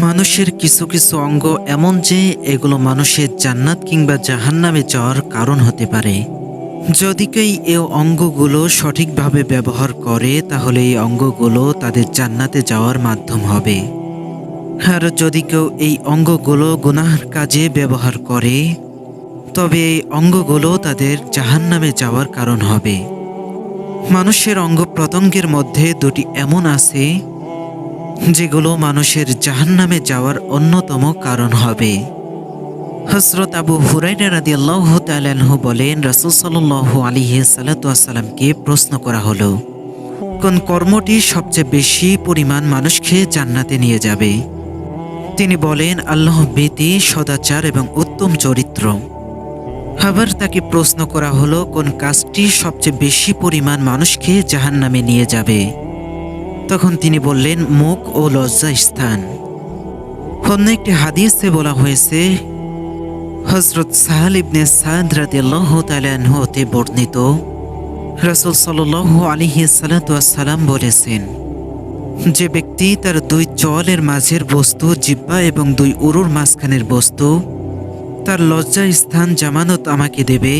মানুষের কিছু কিছু অঙ্গ এমন যে এগুলো মানুষের জান্নাত কিংবা জাহান্নামে যাওয়ার কারণ হতে পারে। যদি কেউ এই অঙ্গগুলো সঠিকভাবে ব্যবহার করে, তাহলে এই অঙ্গগুলো তাদের জান্নাতে যাওয়ার মাধ্যম হবে। আর যদি কেউ এই অঙ্গগুলো গুনাহর কাজে ব্যবহার করে, তবে এই অঙ্গগুলো তাদের জাহান্নামে যাওয়ার কারণ হবে। মানুষের অঙ্গ প্রত্যঙ্গের মধ্যে দুটি এমন আছে যেগুলো মানুষের জাহান্নামে যাওয়ার অন্যতম কারণ হবে। হজরত আবু হুরাইরা রাদি আল্লাহ তালাহ বলেন, রাসুল সাল্লাহ আলিহে সালাতামকে প্রশ্ন করা হলো, কোন কর্মটি সবচেয়ে বেশি পরিমাণ মানুষকে জান্নাতে নিয়ে যাবে? তিনি বলেন, আল্লাহ ভীতি সদাচার এবং উত্তম চরিত্র। আবার তাকে প্রশ্ন করা হলো, কোন কাজটি সবচেয়ে বেশি পরিমাণ মানুষকে জাহান্নামে নিয়ে যাবে? তখন তিনি বললেন, মুখ ও লজ্জা স্থান। অন্য একটি হাদিসে বলা হয়েছে হজরত সাহাল ইবনে সাদ রাদিয়াল্লাহ তালাহ হতে বর্ণিত, রাসুল সাল্লাহ আলিহি সালাম বলেছেন, যে ব্যক্তি তার দুই চলের মাঝের বস্তু জিব্বা এবং দুই উরুর মাঝখানের বস্তু, তার লজ্জা স্থান জামানত আমাকে দেবে,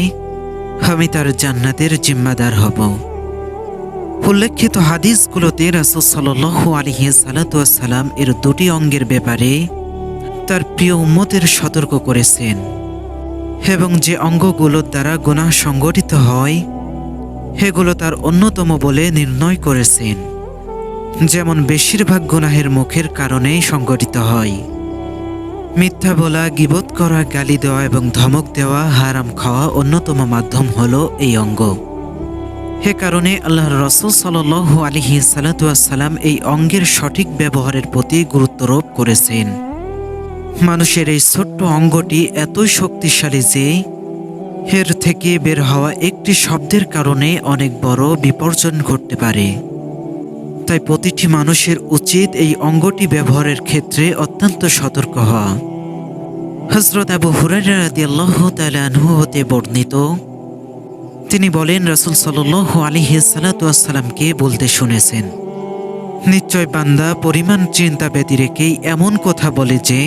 আমি তার জান্নাতের জিম্মাদার হব। উল্লেখিত হাদিসগুলোতে রাসুল সাল্লাহ আলিহি সালাতাম এর দুটি অঙ্গের ব্যাপারে তার প্রিয় উম্মতের সতর্ক করেছেন এবং যে অঙ্গগুলোর দ্বারা গুনাহ সংগঠিত হয়, সেগুলো তার অন্যতম বলে নির্ণয় করেছেন। যেমন বেশিরভাগ গুনাহের মুখের কারণেই সংগঠিত হয়। মিথ্যা বলা গিবোধ করা, গালি দেওয়া এবং ধমক দেওয়া, হারাম খাওয়া অন্যতম মাধ্যম হলো এই অঙ্গ। হে কারণে আল্লাহ রসুল সাল আলিহি সালাতাম এই অঙ্গের সঠিক ব্যবহারের প্রতি গুরুত্বারোপ করেছেন। মানুষের এই ছোট্ট অঙ্গটি এতই শক্তিশালী যে এর থেকে বের হওয়া একটি শব্দের কারণে অনেক বড় বিপর্যয় ঘটতে পারে। তাই প্রতিটি মানুষের উচিত এই অঙ্গটি ব্যবহারের ক্ষেত্রে অত্যন্ত সতর্ক হওয়া। হজরত আবু হুরাইরা রাদিয়াল্লাহ তালানহু হতে বর্ণিত তিনি বলেন, রাসুল সাল্লাহ আলিহি সালাতামকে বলতে শুনেছেন, নিশ্চয় বান্দা পরিমাণ চিন্তা ব্যতি রেখেই এমন কথা বলে যে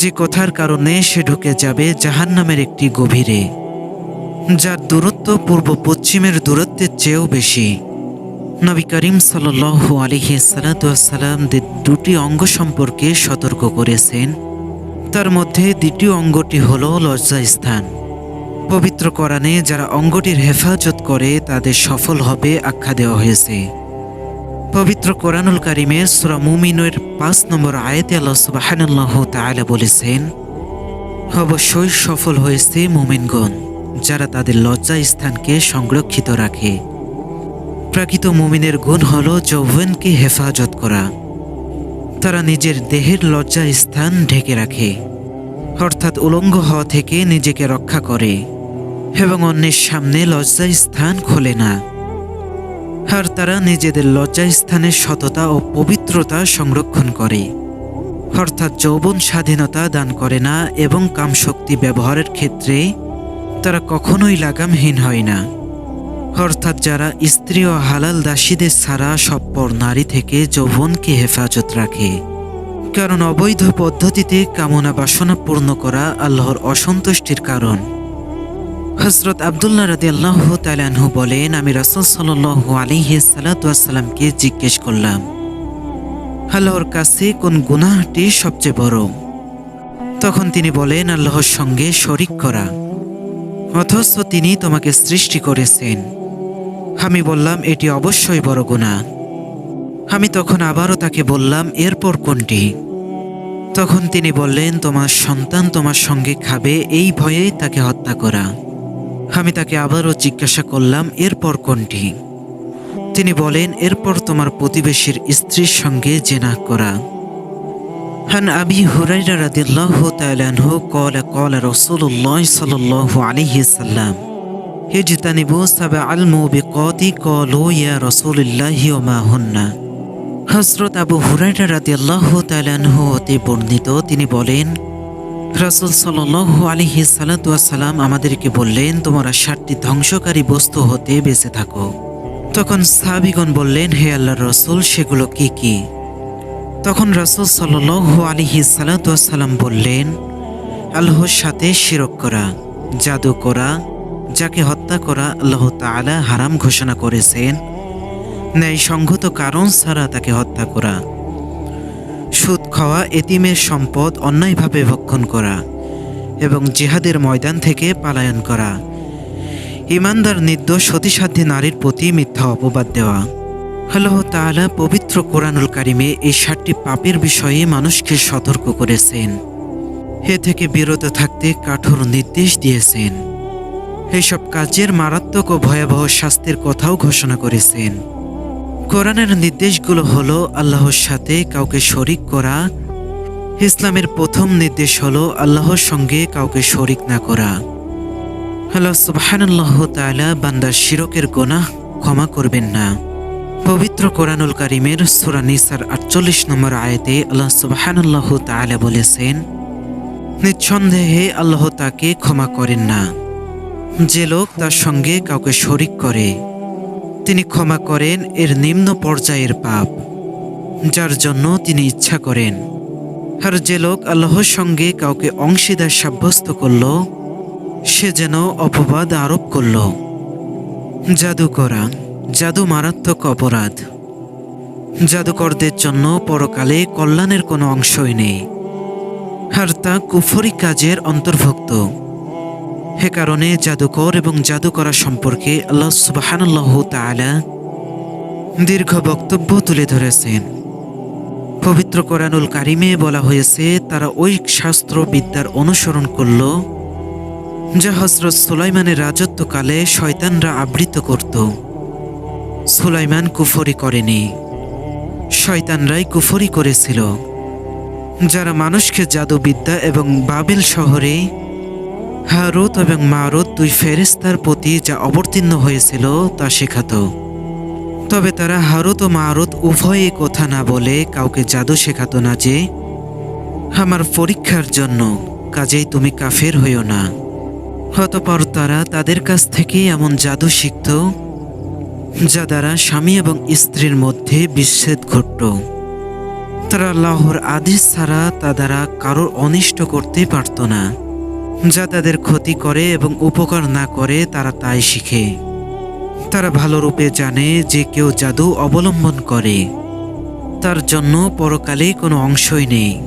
যে কথার কারণে সে ঢুকে যাবে জাহান নামের একটি গভীরে, যার দূরত্ব পূর্ব পশ্চিমের দূরত্বের চেয়েও বেশি। নবী করিম সাল আলিহি সালাতাম দুটি অঙ্গ সম্পর্কে সতর্ক করেছেন। তার মধ্যে দ্বিতীয় অঙ্গটি হল লজ্জা স্থান পবিত্র কোরআনে যারা অঙ্গটির হেফাজত করে, তাদের সফল হবে আখ্যা দেওয়া হয়েছে। পবিত্র কোরআনুল কারিমে সুরা মুমিনের পাঁচ নম্বর আয়াতে আল্লাহ তাআলা বলেছেন, অবশ্যই সফল হয়েছে মুমিনগণ, যারা তাদের লজ্জা স্থানকে সংরক্ষিত রাখে। প্রাকৃত মুমিনের গুণ হল যৌবনকে হেফাজত করা। তারা নিজের দেহের লজ্জা স্থান ঢেকে রাখে, অর্থাৎ উলঙ্গ হওয়া থেকে নিজেকে রক্ষা করে। এবং অন্যের সামনে লজ্জা স্থান খোলে না। আর তারা নিজেদের লজ্জা স্থানের সততা ও পবিত্রতা সংরক্ষণ করে। অর্থাৎ যৌবন স্বাধীনতা দান করে না এবং কামশক্তি ব্যবহারের ক্ষেত্রে তারা কখনোই লাগামহীন হয় না। অর্থাৎ যারা স্ত্রী ও হালাল দাসীদের ছাড়া সপ্পর নারী থেকে যৌবনকে হেফাজত রাখে। কারণ অবৈধ পদ্ধতিতে কামনা বাসনা পূর্ণ করা আল্লাহর অসন্তুষ্টির কারণ। হজরত আবদুল্লাহ রাদি আল্লাহ তালানহু বলেন, আমি রাসুল সাল আলিহি সালাতামকে জিজ্ঞেস করলাম, আল্লাহর কাছে কোন গুনাহটি সবচেয়ে বড়? তখন তিনি বলেন, আল্লাহর সঙ্গে শরিক করা, অথচ তিনি তোমাকে সৃষ্টি করেছেন। আমি বললাম, এটি অবশ্যই বড় গুণা আমি তখন আবারও তাকে বললাম, এরপর কোনটি? তখন তিনি বললেন, তোমার সন্তান তোমার সঙ্গে খাবে, এই ভয়ে তাকে হত্যা করা। আমি তাকে আবারও জিজ্ঞাসা করলাম এরপর কোনটি তিনি বলেন এরপর তোমার প্রতিবেশীর স্ত্রীর সঙ্গে জেনা করা عن أبي هريرة رضي الله تعالى عنه قال قال رسول الله صلى الله عليه وسلم اجتنبوا سبع الموبقات قالوا يا رسول الله وما هن হজরত আবু হুরাইরা রাদি আল্লাহ তালানহু হতে বর্ণিত তিনি বলেন রাসুল সাল আলিহি সালাম আমাদেরকে বললেন, তোমরা ষাটটি ধ্বংসকারী বস্তু হতে বেঁচে থাকো। তখন সাহাবিগণ বললেন, হে আল্লাহ রসুল, সেগুলো কি কি? তখন রাসুল সাল্লাহ আলিহি সালাম বললেন, আল্লাহর সাথে শিরক করা, জাদু করা, যাকে হত্যা করা আল্লাহ তাআলা হারাম ঘোষণা করেছেন। ন্যায় সংগত কারণ ছাড়া তাকে হত্যা করা সুদ খাওয়া, এতিমের সম্পদ অন্যায়ভাবে ভক্ষণ করা এবং জেহাদের ময়দান থেকে পালায়ন করা। ইমানদার নির্দোষ, সতীসাধ্যী নারীর প্রতি মিথ্যা অপবাদ দেওয়া। আল্লাহ তাআলা পবিত্র কোরআনুল কারিমে এই সাতটি পাপের বিষয়ে মানুষকে সতর্ক করেছেন। এ থেকে বিরত থাকতে কাঠোর নির্দেশ দিয়েছেন। এইসব কাজের মারাত্মক ও ভয়াবহ শাস্তির কথাও ঘোষণা করেছেন। কোরআনের নির্দেশগুলো হলো আল্লাহর সাথে কাউকে শরিক করা। ইসলামের প্রথম নির্দেশ হলো আল্লাহর সঙ্গে কাউকে শরিক না করা। আল্লাহ সুবহানাল্লাহ তাআলা বান্দার শিরকের গোনা ক্ষমা করবেন না। পবিত্র কোরআনুল কারিমের সূরা নিসার আটচল্লিশ নম্বর আয়তে আল্লাহ সুবহানাল্লাহ তাআলা বলেছেন, নিঃসন্দেহে আল্লাহ তাকে ক্ষমা করেন না। যে লোক তার সঙ্গে কাউকে শরিক করে তিনি ক্ষমা করেন এর নিম্ন পর্যায়ের পাপ, যার জন্য তিনি ইচ্ছা করেন। আর যে লোক আল্লাহর সঙ্গে কাউকে অংশীদার সাব্যস্ত করল, সে যেন অপবাদ আরোপ করল। জাদু করা জাদু মারাত্মক অপরাধ। জাদুকরদের জন্য পরকালে কল্যাণের কোনো অংশই নেই। আর তা কুফরি কাজের অন্তর্ভুক্ত। হে কারণে জাদুকর এবং জাদু করা সম্পর্কে আল্লাহ তাআলা দীর্ঘ বক্তব্য তুলে ধরেছেন। পবিত্র কোরআনুল কারিমে বলা হয়েছে, তারা ওই শাস্ত্র বিদ্যার অনুসরণ করল, যা হজরত সুলাইমানের রাজত্বকালে শয়তানরা আবৃত করত। সুলাইমান কুফরি করেনি, শয়তানরাই কুফরি করেছিল। যারা মানুষকে জাদুবিদ্যা এবং বাবেল শহরে হারুত এবং মারুত দুই ফেরেস্তার প্রতি যা অবতীর্ণ হয়েছিল তা শেখাতো। তবে তারা হারুত ও মারুত উভয়ে কথা না বলে কাউকে জাদু শেখাতো না যে, আমার পরীক্ষার জন্য কাজেই তুমি কাফের হইও না। অতপর তারা তাদের কাছ থেকে এমন জাদু শিখত, যা দ্বারা স্বামী এবং স্ত্রীর মধ্যে বিচ্ছেদ ঘটত। তারা আল্লাহর আদেশ ছাড়া তা দ্বারা কারোর অনিষ্ট করতে পারত না। যা তাদের ক্ষতি করে এবং উপকার না করে, তারা তাই শিখে। তারা ভালো রূপে জানে যে কেউ জাদু অবলম্বন করে। তার জন্য পরকালে কোনো অংশই নেই।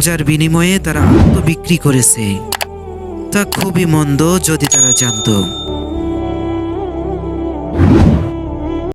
যার বিনিময়ে তারা আত্মবিক্রি করেছে। তা খুবই মন্দ যদি তারা জানতো।